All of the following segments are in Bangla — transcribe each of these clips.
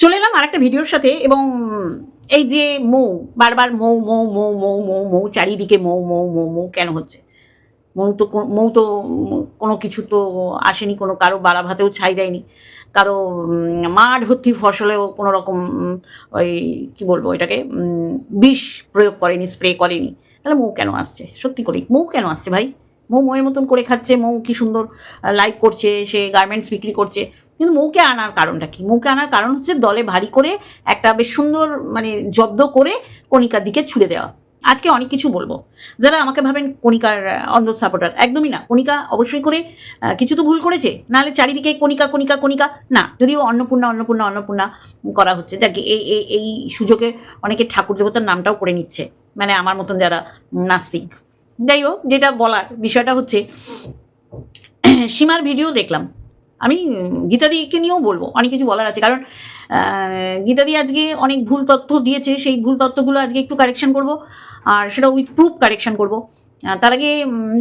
চলে এলাম আর একটা ভিডিওর সাথে এবং এই যে মৌ, বারবার মৌ মৌ মৌ মৌ মৌ মৌ, চারিদিকে মৌ মৌ মৌ মৌ কেন হচ্ছে? মৌ তো মৌ তো কোনো কিছু তো আসেনি, কোনো কারও বাড়া ভাতেও ছাই দেয়নি, কারও মাঠ ভর্তি ফসলেও কোনো রকম ওই কি বলব এটাকে বিষ প্রয়োগ করেনি, স্প্রে করেনি। তাহলে মৌ কেন আসছে? সত্যি করেই মৌ কেন আসছে ভাই? মৌ মৌয়ের মতন করে খাচ্ছে, মৌ কি সুন্দর লাইক করছে, সে গার্মেন্টস বিক্রি করছে। কিন্তু মৌকে আনার কারণটা কি? মৌকে আনার কারণ হচ্ছে দলে ভারী করে একটা বেশ সুন্দর মানে জব্দ করে কণিকার দিকে ছুড়ে দেওয়া। আজকে অনেক কিছু বলব। যারা আমাকে ভাবেন কণিকার অন্ধ সাপোর্টার একদমই না। কণিকা অবশ্যই করে কিছু তো ভুল করেছে। নাহলে চারিদিকে কণিকা কণিকা কণিকা, না। যদিও অন্নপূর্ণা অন্নপূর্ণা অন্নপূর্ণা করা হচ্ছে। যাকে এই এই সুযোগে অনেকে ঠাকুর দেবতার নামটাও করে নিচ্ছে। মানে আমার মতন যারা নাস্তিক। যাই হোক, যেটা বলার বিষয়টা হচ্ছে, সীমার ভিডিও দেখলাম। আমি গীতাদিকে নিয়েও বলব, অনেক কিছু বলার আছে। কারণ গীতাদি আজকে অনেক ভুল তথ্য দিয়েছে, সেই ভুল তথ্যগুলো আজকে একটু কারেকশন করব, আর সেটা উইথ প্রুফ কারেকশন করব। তার আগে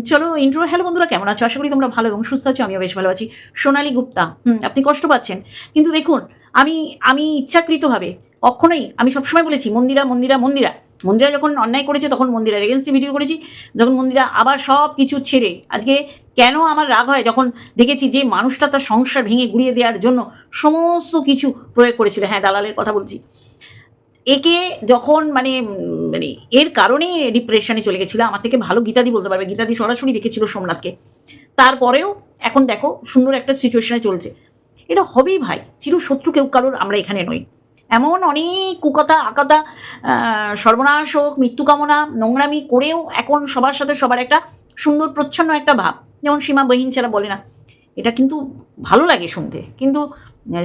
চলো ইন্ট্রো হ্যালো বন্ধুরা, কেমন আছো? আশা করি তোমরা ভালো এবং সুস্থ আছো, আমিও বেশ ভালো আছি। সোনালী গুপ্তা, হুম, আপনি কষ্ট পাচ্ছেন। কিন্তু দেখুন, আমি আমি ইচ্ছাকৃতভাবে, কখনোই, আমি সবসময় বলেছি, মন্দিরা মন্দিরা মন্দিরা। মন্দিরা যখন অন্যায় করেছে, তখন মন্দিরার এগেনস্টে ভিডিও করেছি। যখন মন্দিরা আবার সব কিছু ছেড়ে, আজকে কেন আমার রাগ হয়? যখন দেখেছি যে মানুষটা তার সংসার ভেঙে গুড়িয়ে দেওয়ার জন্য সমস্ত কিছু প্রয়োগ করেছিল। হ্যাঁ দালালের কথা বলছি। একে যখন মানে মানে এর কারণে ডিপ্রেশনে চলে গেছিল। আমার থেকে ভালো গীতাদি বলতে পারবে। গীতাদি সরাসরি দেখেছিল সোমনাথকে। তারপরেও এখন দেখো সুন্দর একটা সিচুয়েশনে চলছে। এটা হবেই ভাই। চির শত্রু কেউ কারোর আমরা এখানে নই। এমন অনেক কুকথা আকাতা সর্বনাশ হোক, মৃত্যু কামনা, নোংরামি করেও এখন সবার সাথে সবার একটা সুন্দর, প্রচ্ছন্ন একটা ভাব। যেমন সীমা বহিন ছাড়া বলে না। এটা কিন্তু ভালো লাগে শুনতে। কিন্তু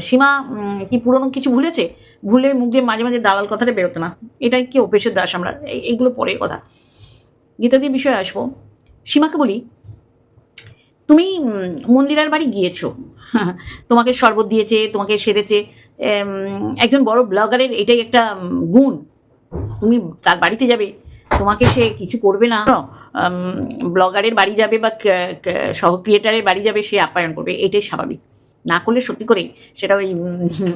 সীমা কি পুরনো কিছু ভুলেছে? ভুলে মুখ দিয়ে মাঝে মাঝে দালাল কথাটা বেরোতো না। এটাই কি অভ্যেসের দাস আমরা? এই- এইগুলো পরের কথা। গীতাদির বিষয়ে আসব। সীমাকে বলি, তুমি মন্দিরার বাড়ি গিয়েছো। তোমাকে শরবত দিয়েছে, তোমাকে সেরেছে একজন বড় ব্লগারের এটাই একটা গুণ। তুমি তার বাড়িতে যাবে তোমাকে সে কিছু করবে না। ব্লগারের বাড়ি যাবে বা সহ ক্রিয়েটারের বাড়ি যাবে সে আপ্যায়ন করবে এটাই স্বাভাবিক। না করলে সত্যি করেই সেটা ওই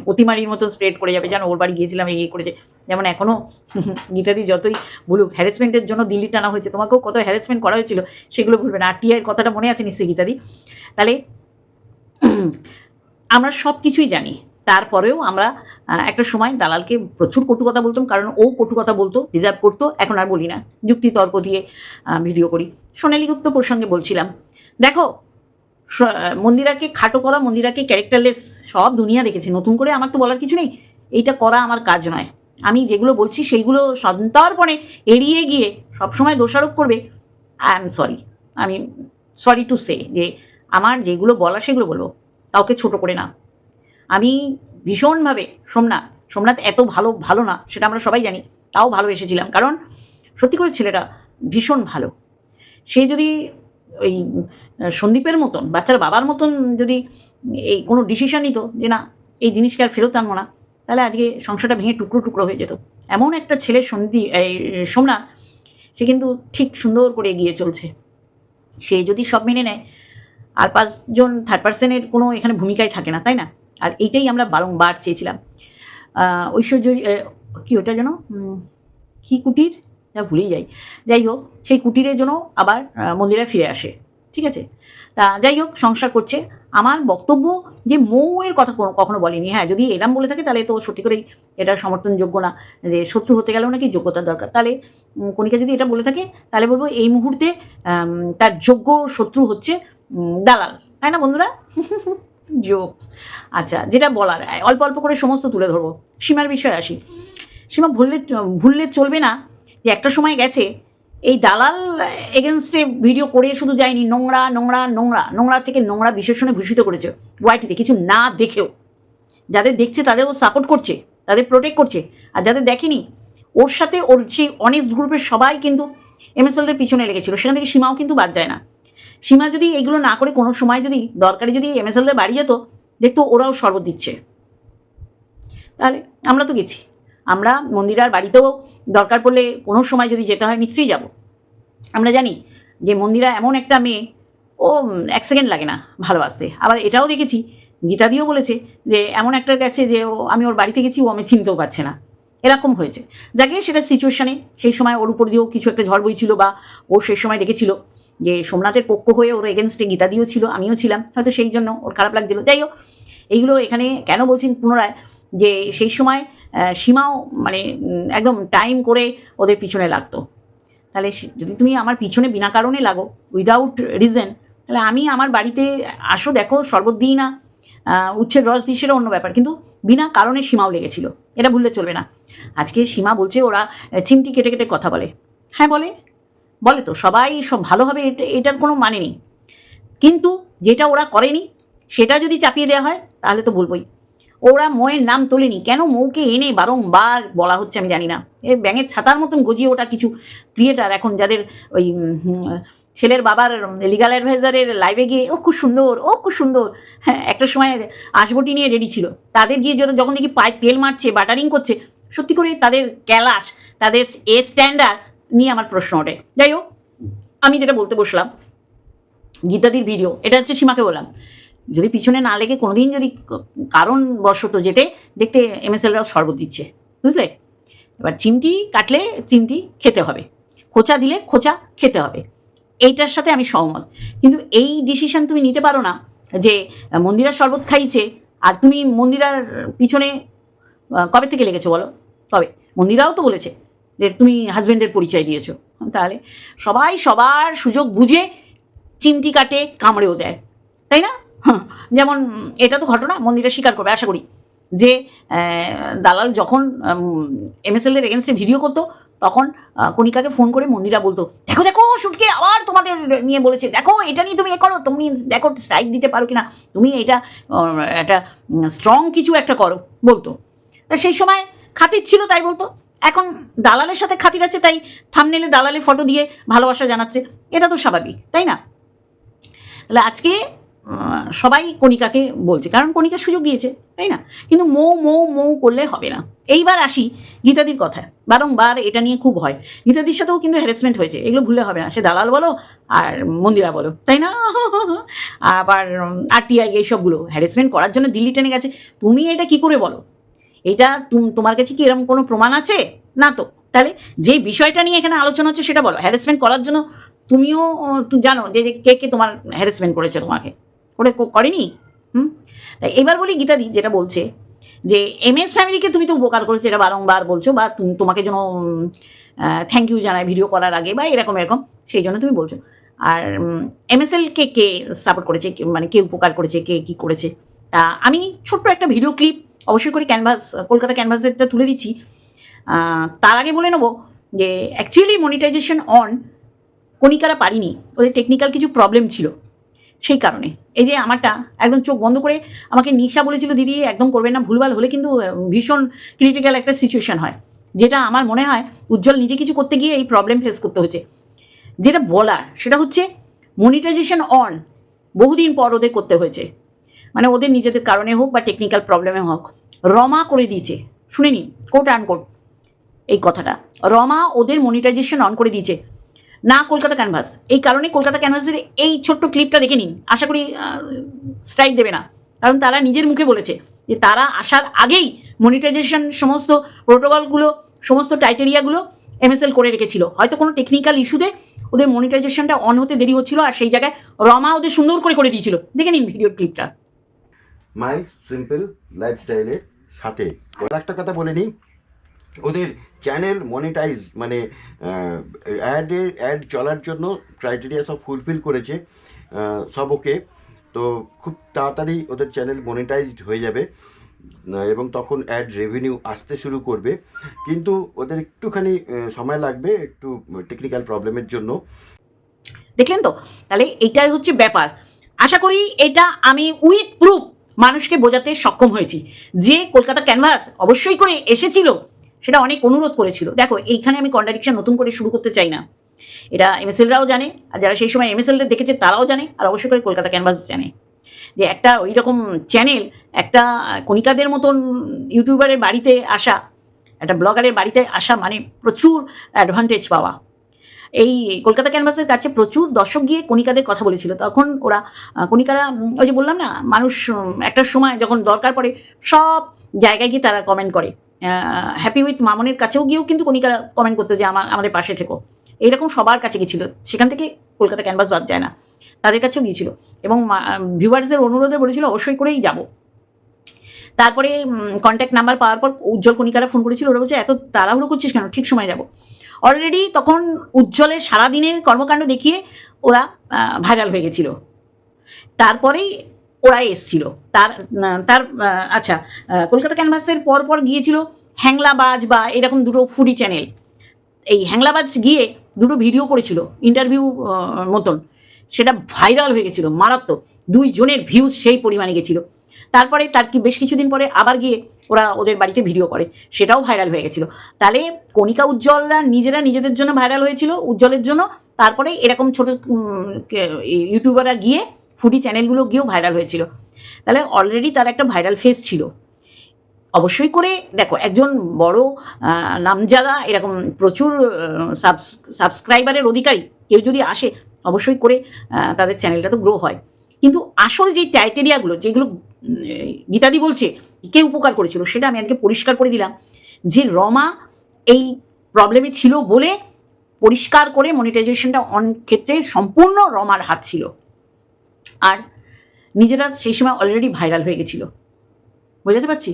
অতিমারির মতো স্প্রেড করে যাবে। যেন ওর বাড়ি গিয়েছিলাম এই করেছে। যেমন এখনও গীতাদি যতই বলুক হ্যারাসমেন্টের জন্য দিল্লি টানা হয়েছে তোমাকেও কত হ্যারাসমেন্ট করা হয়েছিল সেগুলো ভুলবে না। আর টিআইয়ের কথাটা মনে আছে নিশ্চয়ই গীতাদি? তাহলে আমরা সব কিছুই জানি। তারপরেও আমরা একটা সময় দালালকে প্রচুর কটু কথা বলতাম, কারণ ও কটু কথা বলতো, রিজার্ভ করতো, এখন আর বলি না। যুক্তি তর্ক দিয়ে ভিডিও করি। সোনালী গুপ্ত প্রসঙ্গে বলছিলাম, দেখো মন্দিরাকে খাটো করা, মন্দিরাকে ক্যারেক্টারলেস সব দুনিয়া দেখেছে, নতুন করে আমার তো বলার কিছু নেই। এইটা করা আমার কাজ নয়। আমি যেগুলো বলছি সেইগুলো সন্তর্পণে এড়িয়ে গিয়ে সবসময় দোষারোপ করবে, আই এম সরি। আমি সরি টু সে যে, আমার যেগুলো বলা সেগুলো বলব, কাউকে ছোট করে না। আমি ভীষণভাবে সোমনাথ সোমনাথ এত ভালো ভালো না, সেটা আমরা সবাই জানি, তাও ভালোবেসেছিলাম কারণ সত্যি করে ছেলেটা ভীষণ ভালো। সে যদি ওই সন্দীপের মতন, বাচ্চার বাবার মতন যদি এই কোনো ডিসিশন নিত যে না, এই জিনিসকে আর ফেরত আনব না, তাহলে আজকে সংসারটা ভেঙে টুকরো টুকরো হয়ে যেত। এমন একটা ছেলে সন্ধি সোমনাথ, সে কিন্তু ঠিক সুন্দর করে এগিয়ে চলছে। সে যদি সব মেনে নেয়, আর পাঁচজন থার্ড পার্সনের কোনো এখানে ভূমিকাই থাকে না, তাই না? আর এইটাই আমরা বারংবার চেয়েছিলাম। ঐশ্বর্য কি ওটা যেন? কি কুটির? যা ভুলেই যাই। যাই হোক, সেই কুটিরের জন্য আবার মন্দিরে ফিরে আসে, ঠিক আছে? তা যাই হোক, সংসার করছে। আমার বক্তব্য যে মৌয়ের কথা কখনো বলেনি। হ্যাঁ যদি এরাম বলে থাকে, তাহলে তো সত্যি করেই এটা সমর্থনযোগ্য না। যে শত্রু হতে গেলেও নাকি যোগ্যতার দরকার। তাহলে কণিকা যদি এটা বলে থাকে, তাহলে বলব এই মুহূর্তে তার যোগ্য শত্রু হচ্ছে দালাল। তাই না, বন্ধুরা? জোকস আচ্ছা যেটা বলার, অল্প অল্প করে সমস্ত তুলে ধরবো। সীমার বিষয়ে আসি। সীমা ভুললে ভুললে চলবে না যে একটা সময় গেছে, এই দালাল এগেনস্টে ভিডিও করে শুধু যায়নি, নোংরা নোংরা নোংরা নোংরা থেকে নোংরা বিশেষণে ভূষিত করেছে ওয়াইটিতে কিছু না দেখেও। যাদের দেখছে তাদের ও সাপোর্ট করছে, তাদের প্রোটেক্ট করছে। আর যাদের দেখেনি, ওর সাথে ওর সেই অনেস্ট গ্রুপের সবাই কিন্তু এমএসএলদের পিছনে লেগেছিল। সেখান থেকে সীমাও কিন্তু বাদ যায় না। সীমা যদি এগুলো না করে কোনো সময় যদি দরকারি যদি এমএসএলদের বাড়ি যেত, দেখতো ওরাও শরবত দিচ্ছে। তাহলে আমরা তো গেছি। আমরা মন্দিরার বাড়িতেও দরকার পড়লে কোনো সময় যদি যেতে হয় নিশ্চয়ই যাব। আমরা জানি যে মন্দিরা এমন একটা মেয়ে, ও এক সেকেন্ড লাগে না ভালোবাসতে। আবার এটাও দেখেছি, গীতাদিও বলেছে যে এমন একটা গেছে যে ও, আমি ওর বাড়িতে গেছি, ও আমি চিনতেও পারছে না। এরকম হয়েছে। যাকে সেটা সিচুয়েশানে সেই সময় ওর উপর দিয়েও কিছু একটা ঝড় বইছিল বা ও সেই সময় দেখেছিল যে সোমনাথের পক্ষ হয়ে ওর এগেনস্টে গীতাদিও ছিল, আমিও ছিলাম। হয়তো সেই জন্য ওর খারাপ লাগছিল। যাই হোক, এইগুলো এখানে কেন বলছেন পুনরায়? যে সেই সময় সীমাও মানে একদম টাইম করে ওদের পিছনে লাগতো। তাহলে যদি তুমি আমার পিছনে বিনা কারণে লাগো উইদাউট রিজন তাহলে আমি আমার বাড়িতে আসো দেখো, শরবত দিই না। উচ্ছের রস সেটা অন্য ব্যাপার। কিন্তু বিনা কারণে সীমাও লেগেছিল। এটা ভুললে চলবে না। আজকে সীমা বলছে, ওরা চিমটি কেটে কেটে কথা বলে। হ্যাঁ বলে। বলে তো সবাই সব ভালো হবে, এটা, এটার কোনো মানে নেই। কিন্তু যেটা ওরা করেনি, সেটা যদি চাপিয়ে দেওয়া হয়, তাহলে তো বলবোই। ওরা মোয়ের নাম তোলেনি। কেন মৌকে এনে বারংবার বলা হচ্ছে আমি জানি না। এ ব্যাঙের ছাতার মতন গজিয়ে ওটা কিছু ক্রিয়েটার এখন যাদের ওই ছেলের বাবার লিগাল অ্যাডভাইজারের লাইভে গিয়ে, ও খুব সুন্দর, ও খুব সুন্দর। হ্যাঁ একটা সময় আশবটি নিয়ে রেডি ছিল। তাদের গিয়ে যত, যখন দেখি পায়ে তেল মারছে, বাটারিং করছে, সত্যি করে তাদের ক্যালাস, তাদের এ স্ট্যান্ডার্ড নিয়ে আমার প্রশ্ন ওঠে। যাই হোক, আমি যেটা বলতে বসলাম, গীতাদির ভিডিও এটা হচ্ছে সীমাকে বললাম। যদি পিছনে না লেগে কোনোদিন যদি কারণ বশত যেতে দেখতে এমএসএলরাও শরবত দিচ্ছে, বুঝলে? এবার চিমটি কাটলে চিমটি খেতে হবে। খোঁচা দিলে খোঁচা খেতে হবে। এইটার সাথে আমি সহমত। কিন্তু এই ডিসিশন তুমি নিতে পারো না যে, মন্দিরার শরবত খাইছে, আর তুমি মন্দিরার পিছনে কবে থেকে লেগেছো বলো? কবে? মন্দিরাও তো বলেছে যে, তুমি হাজব্যান্ডের পরিচয় দিয়েছ। তাহলে সবাই সবার সুযোগ বুঝে চিমটি কাটে, কামড়েও দেয়। তাই না? যেমন এটা তো ঘটনা মন্দিরে স্বীকার করবে, আশা করি। যে দালাল যখন এমএসএল এর এগেনস্টে ভিডিও করতো, তখন কণিকাকে ফোন করে মন্দিরা বলতো, দেখো দেখো, শুটকে আবার তোমাদের নিয়ে বলেছে, দেখো, এটা নিয়ে তুমি এ করো, তুমি দেখো স্ট্রাইক দিতে পারো কিনা, তুমি এটা একটা স্ট্রং কিছু একটা করো, বলতো। তা সেই সময় খাতির ছিল, তাই বলতো। এখন দালালের সাথে খাতির আছে, তাই থামনেলে দালালের ফটো দিয়ে ভালোবাসা জানাচ্ছে, এটা তো স্বাভাবিক, তাই না? তাহলে আজকে সবাই কণিকাকে বলছে। কারণ কণিকা সুযোগ দিয়েছে, তাই না? কিন্তু মৌ মৌ মৌ করলে হবে না। এইবার আসি গীতাদির কথায়। বারংবার এটা নিয়ে খুব হয় গীতাদির সাথেও কিন্তু হ্যারাসমেন্ট হয়েছে। এগুলো ভুললে হবে না। সে দালাল বলো আর মন্দিরা বলো, তাই না? আবার আরটিআই এইসবগুলো। হ্যারাসমেন্ট করার জন্য দিল্লি টেনে গেছে। তুমি এটা কি করে বলো? এটা তুম- তোমার কাছে কি এরকম কোনো প্রমাণ আছে? না তো। তাহলে যে বিষয়টা নিয়ে এখানে আলোচনা হচ্ছে সেটা বলো। হ্যারাসমেন্ট করার জন্য তুমিও জানো যে কে কে তোমার হ্যারাসমেন্ট করেছে তোমাকে। করে করেনি? হুম? তাই এবার বলি গীতাদি যেটা বলছে যে এম এস ফ্যামিলিকে তুমি তো উপকার করেছ, এটা বারংবার বলছো, বা তোমাকে যেন থ্যাংক ইউ জানায় ভিডিও করার আগে, বা এরকম এরকম, সেই জন্য তুমি বলছো। আর এম এস কে কে সাপোর্ট করেছে মানে কে উপকার করেছে, কে কি করেছে? তা আমি ছোট্ট একটা ভিডিও ক্লিপ অবশ্যই করে ক্যানভাস কলকাতা ক্যানভাসেরটা তুলে দিচ্ছি। তার আগে বলে নেব যে অ্যাকচুয়ালি মনিটাইজেশন অন কণিকারা পারিনি, ওদের টেকনিক্যাল কিছু প্রবলেম ছিল। সেই কারণে। এই যে আমারটা একদম চোখ বন্ধ করে আমাকে নিশা বলেছিল, দিদি, একদম করবেন না, ভুলভাল হলে কিন্তু ভীষণ ক্রিটিক্যাল একটা সিচুয়েশন হয়। যেটা আমার মনে হয় উজ্জ্বল নিজে কিছু করতে গিয়ে এই প্রবলেম ফেস করতে হয়েছে যেটা বলার সেটা হচ্ছে মনিটাইজেশন অন বহুদিন পর ওদের করতে হয়েছে। মানে ওদের নিজেদের কারণে হোক বা টেকনিক্যাল প্রবলেমে হোক, রমা করে দিয়েছে। শুনে নিন কোট আনকোট এই কথাটা। রমা ওদের মনিটাইজেশন অন করে দিয়েছে। না কলকাতা ক্যানভাস এই কারণে কলকাতা ক্যানভাসের এই ছোট্ট ক্লিপটা দেখে নিন। আশা করি স্ট্রাইক দেবে না। কারণ তারা নিজের মুখে বলেছে যে তারা আসার আগেই মনিটাইজেশন সমস্ত প্রোটোকলগুলো সমস্ত টাইটেরিয়াগুলো এমএসএল করে রেখেছিল। হয়তো কোনো টেকনিক্যাল ইস্যুতে ওদের মনিটাইজেশনটা অন হতে দেরি হচ্ছিল আর সেই জায়গায় রমা ওদের সুন্দর করে করে দিয়েছিল। দেখে নিন ভিডিও ক্লিপটা মাই সিম্পল লাইফস্টাইলের সাথে। একটা কথা বলে নিই। ওদের চ্যানেল মনিটাইজ মানে অ্যাডে অ্যাড চলার জন্য ক্রাইটেরিয়া সব ফুলফিল করেছে আহ, সব ওকে তো খুব তাড়াতাড়ি ওদের চ্যানেল মনিটাইজড হয়ে যাবে এবং তখন অ্যাড রেভিনিউ আসতে শুরু করবে। কিন্তু ওদের একটুখানি সময় লাগবে একটু টেকনিক্যাল প্রবলেমের জন্য। দেখলেন তো? তাহলে এইটাই হচ্ছে ব্যাপার। আশা করি এটা আমি উইথ প্রুফ মানুষকে বোঝাতে সক্ষম হয়েছি। যে কলকাতা ক্যানভাস অবশ্যই করে এসেছিল। সেটা অনেক অনুরোধ করেছিল। দেখো, এইখানে আমি কন্ট্রাডিকশন নতুন করে শুরু করতে চাই না। এটা এমএসএলরাও জানে, আর যারা সেই সময় এমএসএলদের দেখেছে তারাও জানে, আর অবশ্যই করে কলকাতা ক্যানভাস জানে। যে একটা ওই রকম চ্যানেল একটা কণিকাদের মতন ইউটিউবারের বাড়িতে আসা, একটা ব্লগারের বাড়িতে আসা মানে প্রচুর অ্যাডভান্টেজ পাওয়া। এই কলকাতা ক্যানভাসের কাছে প্রচুর দর্শক গিয়ে কণিকাদের কথা বলেছিল। তখন ওরা কণিকারা, ওই যে বললাম না, মানুষ একটা সময় যখন দরকার পড়ে, সব জায়গায় গিয়ে তারা কমেন্ট করে। হ্যাপি উইথ মামনের কাছেও গিয়েও কিন্তু কণিকারা কমেন্ট করতো যে আমার আমাদের পাশে থেকো। এইরকম সবার কাছে গিয়েছিল। সেখান থেকে কলকাতা ক্যানভাস বাদ যায় না। তাদের কাছেও গিয়েছিল। এবং ভিউয়ার্সদের অনুরোধে বলেছিল, অবশ্যই করেই যাব। তারপরে কন্ট্যাক্ট নাম্বার পাওয়ার পর উজ্জ্বল কণিকারা ফোন করেছিল। ওরা বলছে, এত তাড়াহুড়ো করছিস কেন? ঠিক সময় যাব। অলরেডি তখন উজ্জ্বলের সারাদিনের কর্মকাণ্ড দেখিয়ে ওরা ভাইরাল হয়ে গেছিল। তারপরেই ওরা এসছিল। তার তার আচ্ছা কলকাতা ক্যানভাসের পর পর গিয়েছিল হ্যাংলাবাজ বা এরকম দুটো ফুডি চ্যানেল এই হ্যাংলাবাজ গিয়ে দুটো ভিডিও করেছিল ইন্টারভিউ মতন। সেটা ভাইরাল হয়ে গেছিল, মারাত্মক। দুইজনের ভিউজ সেই পরিমাণে গেছিল। তারপরে তার কি বেশ কিছুদিন পরে আবার গিয়ে ওরা ওদের বাড়িতে ভিডিও করে, সেটাও ভাইরাল হয়ে গেছিল। তাহলে কণিকা উজ্জ্বলরা নিজেরা নিজেদের জন্য ভাইরাল হয়েছিল, উজ্জ্বলের জন্য। তারপরে এরকম ছোটো ইউটিউবাররা গিয়ে ফুডি চ্যানেলগুলো গিয়েও ভাইরাল হয়েছিল। তাহলে অলরেডি তার একটা ভাইরাল ফেস ছিল। অবশ্যই করে দেখো, একজন বড় নামজাদা এরকম প্রচুর সাবস্ক্রাইবারের অধিকারী কেউ যদি আসে, অবশ্যই করে তাদের চ্যানেলটা তো গ্রো হয়। কিন্তু আসল যে টাইটেরিয়াগুলো যেগুলো গীতাদি বলছে, কে উপকার করেছিল, সেটা আমি আজকে পরিষ্কার করে দিলাম। যে রমা এই প্রবলেমে ছিল বলে পরিষ্কার করে মনিটাইজেশনটা অন ক্ষেত্রে সম্পূর্ণ রমার হাত ছিল। আর নিজেরা সেই সময় অলরেডি ভাইরাল হয়ে গেছিল। বোঝাতে পারছি?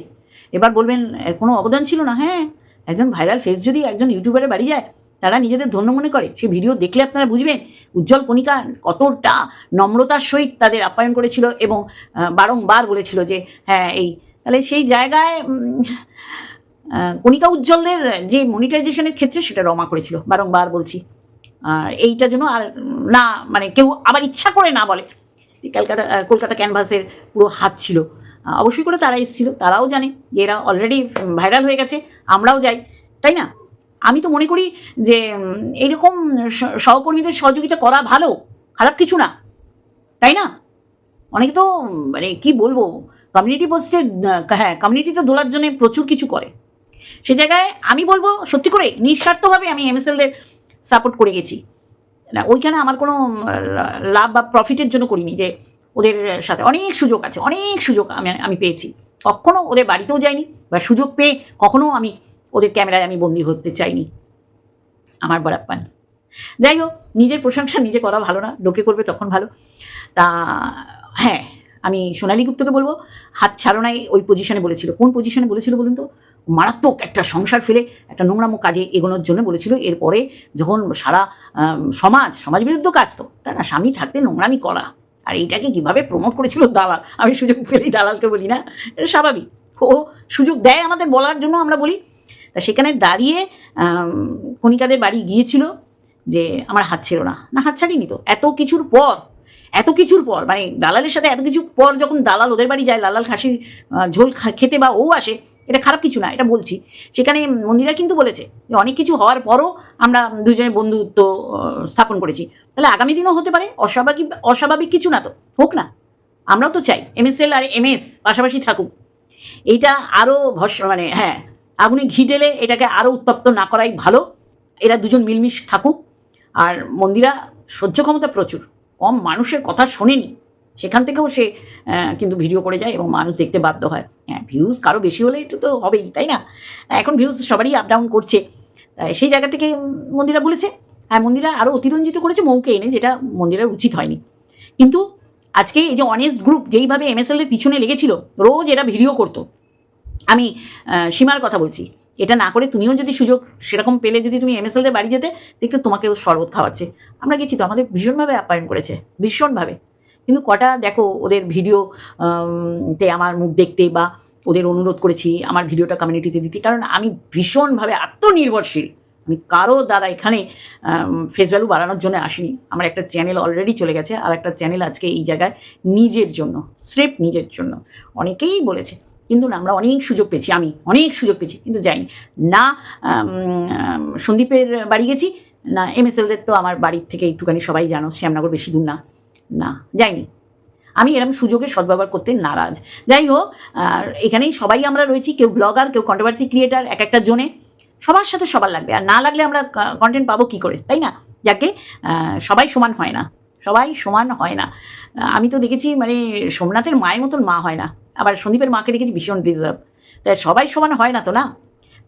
এবার বলবেন কোনো অবদান ছিল না? হ্যাঁ একজন ভাইরাল ফেস যদি একজন ইউটিউবারে বাড়ি যায়, তারা নিজেদের ধন্য মনে করে। সেই ভিডিও দেখলে আপনারা বুঝবেন, উজ্জ্বল কণিকা কতটা নম্রতার সহিত তাদের আপ্যায়ন করেছিল এবং বারংবার বলেছিল যে হ্যাঁ এই, তাহলে সেই জায়গায় কণিকা উজ্জ্বলদের যে মনিটাইজেশনের ক্ষেত্রে সেটা রমা করেছিল। বারংবার বলছি। আর এইটা যেন আর না মানে কেউ আবার ইচ্ছা করে না বলে। কলকাতা আহ, কলকাতা ক্যানভাসের পুরো হাত ছিল। অবশ্যই করে তারা এসেছিল তারাও জানে যে এরা অলরেডি ভাইরাল হয়ে গেছে আমরাও যাই তাই না? আমি তো মনে করি যে এইরকম সহকর্মীদের সহযোগিতা করা ভালো খারাপ কিছু না তাই না? অনেকে তো মানে কি বলব কমিউনিটি পোস্টে হ্যাঁ কমিউনিটিতে দোলার জন্য প্রচুর কিছু করে। সে জায়গায় আমি বলব সত্যি করে নিঃস্বার্থভাবে আমি এমএসএলদের সাপোর্ট করে গেছি। না, ওইখানে আমার কোনো লাভ বা প্রফিটের জন্য করিনি যে ওদের সাথে। অনেক সুযোগ আছে, অনেক সুযোগ আমি আমি পেয়েছি। কখনো ওদের বাড়িতেও যাইনি বা সুযোগ পেয়ে কখনো আমি ওদের ক্যামেরায় আমি বন্দি হতে চাইনি। আমার বরাপ্পান যাই হোক, নিজের প্রশংসা নিজে করা ভালো না, লোকে করবে তখন ভালো। তা হ্যাঁ আমি সোনালী গুপ্তকে বলব, হাত ছাড়নাই ওই পজিশনে বলেছিল। কোন পজিশনে বলেছিল বলুন তো? মারাত্মক একটা সংসার ফেলে, একটা নোংরামো কাজে এগোনোর জন্য বলেছিল। এরপরে যখন সারা সমাজ সমাজ বিরুদ্ধ কাজ তো তাই না, স্বামী থাকতে নোংরামি করা। আর এইটাকে কীভাবে প্রমোট করেছিল দালাল? আমি সুযোগ পেলেই দালালকে বলি না? এটা স্বাভাবিক। ও সুযোগ দেয় আমাদের বলার জন্য আমরা বলি। তা সেখানে দাঁড়িয়ে কণিকাদের বাড়ি গিয়েছিল যে, আমার হাত ছিল না। না, হাত ছাড়িনি তো। এত কিছুর পর এত কিছুর পর মানে দালালের সাথে এত কিছু পর যখন দালাল ওদের বাড়ি যায়, লালাল খাসির ঝোল খেতে বা ও আসে, এটা খারাপ কিছু না, এটা বলছি। সেখানে মন্দিরা কিন্তু বলেছে যে অনেক কিছু হওয়ার পরও আমরা দুজনে বন্ধুত্ব স্থাপন করেছি। তাহলে আগামী দিনও হতে পারে, অস্বাভাবিক অস্বাভাবিক কিছু না তো, হোক না। আমরাও তো চাই, এমএসএল আর এমএস পাশাপাশি থাকুক। এইটা আরও ভস মানে হ্যাঁ আগুনে ঘি ঢেলে এটাকে আরও উত্তপ্ত না করাই ভালো। এরা দুজন মিলমিশ থাকুক। আর মন্দিরা সহ্য ক্ষমতা প্রচুর। কম মানুষের কথা শোনেনি। সেখান থেকেও সে কিন্তু ভিডিও করে যায় এবং মানুষ দেখতে বাধ্য হয়। হ্যাঁ ভিউজ কারও বেশি হলে একটু তো হবেই, তাই না? এখন ভিউজ সবারই আপ ডাউন করছে। সেই জায়গা থেকে মন্দিরা বলেছে। হ্যাঁ মন্দিরা আরও অতিরঞ্জিত করেছে, মৌকে এনে, যেটা মন্দিরের উচিত হয়নি। কিন্তু আজকে এই যে অনেস্ট গ্রুপ যেইভাবে এমএসএল এর পিছনে লেগেছিল, রোজ এরা ভিডিও করতো। আমি সীমার কথা বলছি। এটা না করে তুমিও যদি সুযোগ সেরকম পেলে যদি তুমি এম এমএসএলদের বাড়ি যেতে, দেখতে তোমাকেও শরবত খাওয়াচ্ছে। আমরা গেছি তো, আমাদের ভীষণভাবে আপ্যায়ন করেছে, ভীষণভাবে। কিন্তু কটা দেখো, ওদের ভিডিও তে আমার মুখ দেখতে বা ওদের অনুরোধ করেছি, আমার ভিডিওটা কমিউনিটিতে দিতে। কারণ আমি ভীষণভাবে আত্মনির্ভরশীল। আমি কারও দ্বারা এখানে ফেস ভ্যালু বাড়ানোর জন্য আসিনি। আমার একটা চ্যানেল অলরেডি চলে গেছে, আর একটা চ্যানেল আজকে এই জায়গায় নিজের জন্য, স্রেফ নিজের জন্য। অনেকেই বলেছে কিন্তু না, আমরা অনেক সুযোগ পেয়েছি, আমি অনেক সুযোগ পেয়েছি, কিন্তু যাইনি। না সন্দীপের বাড়ি গেছি, না, এম এস এলদের তো আমার বাড়ির থেকে একটুখানি সবাই জানো, শ্যামনগর বেশি দূর না না, যাইনি। আমি এরকম সুযোগের সদ্ব্যবহার করতে নারাজ। যাই হোক এখানেই সবাই আমরা রয়েছি, কেউ ব্লগার, কেউ কন্ট্রোভার্সি ক্রিয়েটার এক একটা জোনে। সবার সাথে সবার লাগবে, আর না লাগলে আমরা কন্টেন্ট পাবো কি করে, তাই না? যাকে সবাই সমান হয় না, সবাই সমান হয় না। আমি তো দেখেছি মানে সোমনাথের মায়ের মতন মা হয় না। আবার সন্দীপের মাকে দেখেছি ভীষণ ডিজার্ভ তাই সবাই সমান হয় না তো না?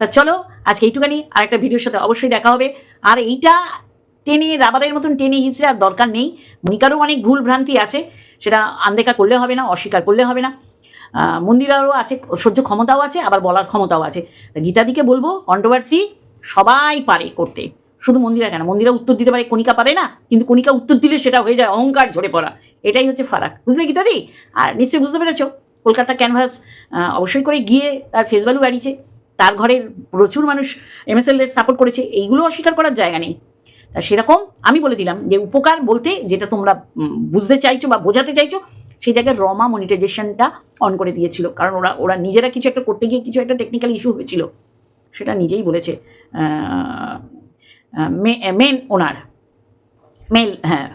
তা চলো, আজকে এইটুখানি আর একটা ভিডিওর সাথে অবশ্যই দেখা হবে। আর এইটা টেনে, রাবারের মতন টেনে হিসেবে আর দরকার নেই। মনিকারও অনেক ভুল ভ্রান্তি আছে, সেটা আনদেখা করলে হবে না, অস্বীকার করলে হবে না। মন্দিরারও আছে, সহ্য ক্ষমতাও আছে, আবার বলার ক্ষমতাও আছে। তা গীতাদিকে বলব কন্ট্রোভার্সি সবাই পারে করতে। শুধু মন্দিরা কেন? মন্দিরা উত্তর দিতে পারে, কণিকা পারে না। কিন্তু কণিকা উত্তর দিলে সেটা হয়ে যায়, অহংকার ঝরে পড়া। এটাই হচ্ছে ফারাক। বুঝলে গীতাদি? আর নিশ্চয়ই বুঝতে পেরেছ? কলকাতা ক্যানভাস অবশ্যই করে গিয়ে তার ফেস ভ্যালু বাড়িয়েছে। তার ঘরের প্রচুর মানুষ এমএসএল এর সাপোর্ট করেছে, এইগুলো অস্বীকার করার জায়গা নেই। তা সেরকম আমি বলে দিলাম যে উপকার বলতে যেটা তোমরা বুঝতে চাইছো বা বোঝাতে চাইছো, সেই জায়গায় রমা মনিটাইজেশনটা অন করে দিয়েছিল। কারণ ওরা ওরা নিজেরা কিছু একটা করতে গিয়ে কিছু একটা টেকনিক্যাল ইস্যু হয়েছিল। সেটা নিজেই বলেছে মেন ওনার মেল হ্যাঁ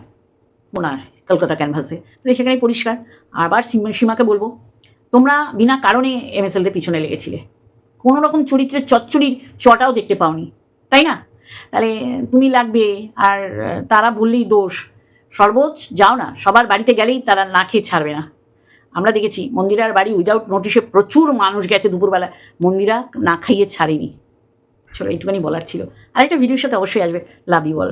ওনার কলকাতা ক্যানভাসে সেখানে পরিষ্কার। আবার সীমা- সীমাকে বলব তোমরা বিনা কারণে এমএসএলদের পিছনে লেগেছিলে। কোনো রকম চরিত্রের চচ্চড়ির চটাও দেখতে পাওনি, তাই না? তাহলে তুমি লাগবে, আর তারা বললেই দোষ। সর্বোচ্চ যাও না, সবার বাড়িতে গেলেই তারা না খেয়ে ছাড়বে না। আমরা দেখেছি, মন্দিরার বাড়ি উইদাউট নোটিশে প্রচুর মানুষ গেছে দুপুরবেলা। মন্দিরা না খাইয়ে ছাড়েনি। চলো, এইটুখানি বলার ছিল। আর একটা ভিডিওর সাথে অবশ্যই আসবে। Love you all